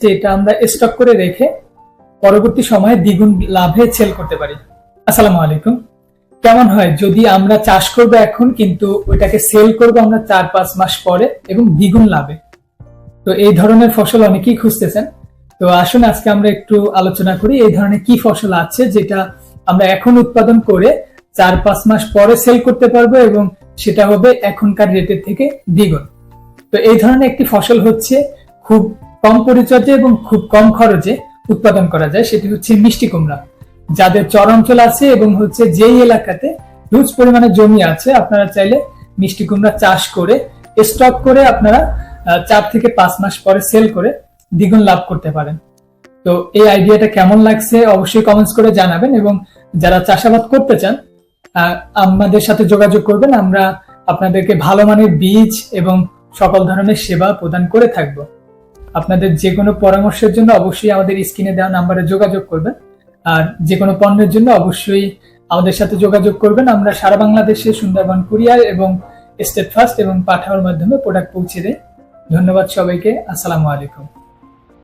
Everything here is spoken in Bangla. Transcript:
যে এটা আমরা স্টক করে রেখে পরবর্তী সময়ে দ্বিগুণ লাভে সেল করতে পারি। আসসালামু আলাইকুম। কেমন হয়? যদি আমরা চাষ করব এখন, কিন্তু ওইটাকে সেল করব আমরা চার পাঁচ মাস পরে এবং দ্বিগুণ লাভে। তো এই ধরনের ফসল অনেকেই খুঁজতেছেন। তো আসুন আজকে আমরা একটু আলোচনা করি এই ধরনের কি ফসল আছে যেটা আমরা এখন উৎপাদন করে চার পাঁচ মাস পরে সেল করতে পারব এবং সেটা হবে এখনকার রেটের থেকে দ্বিগুণ। তো এই ধরনের একটি ফসল হচ্ছে খুব কম পরিচর্যা এবং খুব কম খরচে উৎপাদন করা যায়, সেটি হচ্ছে মিষ্টি কুমড়া। যাদের চর অঞ্চল আছে এবং হচ্ছে যেই এলাকাতে হিউজ পরিমাণে জমি আছে, আপনারা চাইলে মিষ্টি কুমড়া চাষ করে, স্টক করে আপনারা চার থেকে পাঁচ মাস পরে সেল করে দ্বিগুণ লাভ করতে পারেন। তো এই আইডিয়াটা কেমন লাগছে অবশ্যই কমেন্টস করে জানাবেন এবং যারা চাষাবাদ করতে চান আমাদের সাথে যোগাযোগ করবেন। আমরা আপনাদেরকে ভালো মানের বীজ এবং সকল ধরনের সেবা প্রদান করে থাকব। আপনাদের যে কোনো পরামর্শের জন্য অবশ্যই আমাদের স্ক্রিনে দেওয়া নাম্বারে যোগাযোগ করবেন। আর যে কোনো পণ্যের জন্য অবশ্যই আমাদের সাথে যোগাযোগ করবেন। আমরা সারা বাংলাদেশে সুন্দরবন কুরিয়ার এবং স্টেট ফার্স্ট এবং পাঠাওয়ার মাধ্যমে প্রোডাক্ট পৌঁছে দেয় ধন্যবাদ সবাইকে। আসসালামু আলাইকুম।